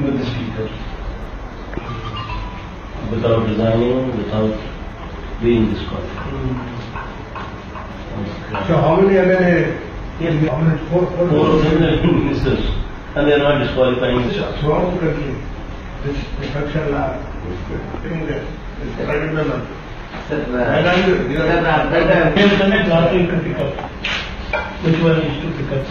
with the speaker without resigning, without being disqualified. So how many MLA? Yes. How many? Four, four. Four of them are ministers, and they are not disqualifying the shop. So how country? This defection law, uh, thing that, is private member. And I'm, you are. Internet lottery to pick up. Which one is to pick up?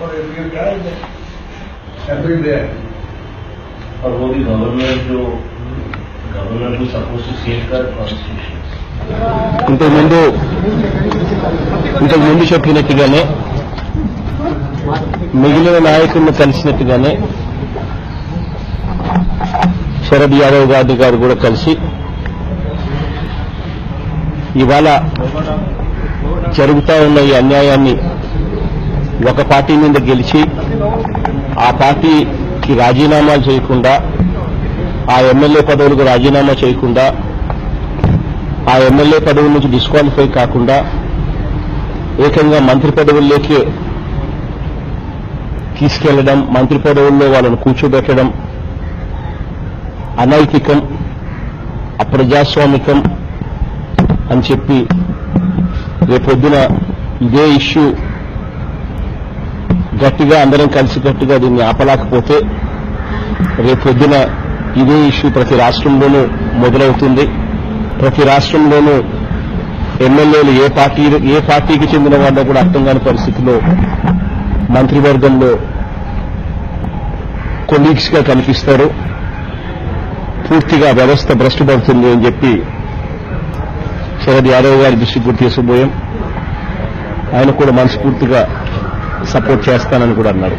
Or if you try that, everywhere. और वो भी governor जो governor को suppose to safe कर constitution ఇంతకుముందు ఇంతకుముందు చెప్పినట్టుగానే మిగిలిన నాయకులను కలిసినట్టుగానే శరద్ యాదవ్ గాంధీ గారు కూడా కలిసి ఇవాళ జరుగుతా ఉన్న ఈ అన్యాయాన్ని ఒక పార్టీ మీద గెలిచి ఆ పార్టీకి రాజీనామాలు చేయకుండా ఆ ఎమ్మెల్యే పదవులకు రాజీనామా చేయకుండా ఆ ఎమ్మెల్యే పదవుల నుంచి డిస్క్వాలిఫై కాకుండా ఏకంగా మంత్రి పదవుల్లోకి తీసుకెళ్ళడం మంత్రి పదవుల్లో వాళ్ళను కూర్చోబెట్టడం అనైతికం అప్రజాస్వామికం అని చెప్పి రేపొద్దున ఇదే ఇష్యూ గట్టిగా అందరం కలిసికట్టుగా దీన్ని ఆపలేకపోతే రేపొద్దున ఇదే ఇష్యూ ప్రతి రాష్ట్రంలోనూ మొదలవుతుంది. ప్రతి రాష్ట్రంలోనూ ఎమ్మెల్యేలు ఏ పార్టీ ఏ పార్టీకి చెందిన వాళ్ళో కూడా అర్థం కాని పరిస్థితిలో మంత్రివర్గంలో కొలీగ్స్గా కనిపిస్తారు. పూర్తిగా వ్యవస్థ భ్రష్టుపడుతుంది అని చెప్పి శరద్ యాదవ్ గారి దృష్టి కూడా తీసుకుపోయాం. ఆయన కూడా మనస్ఫూర్తిగా సపోర్ట్ చేస్తానని కూడా అన్నారు.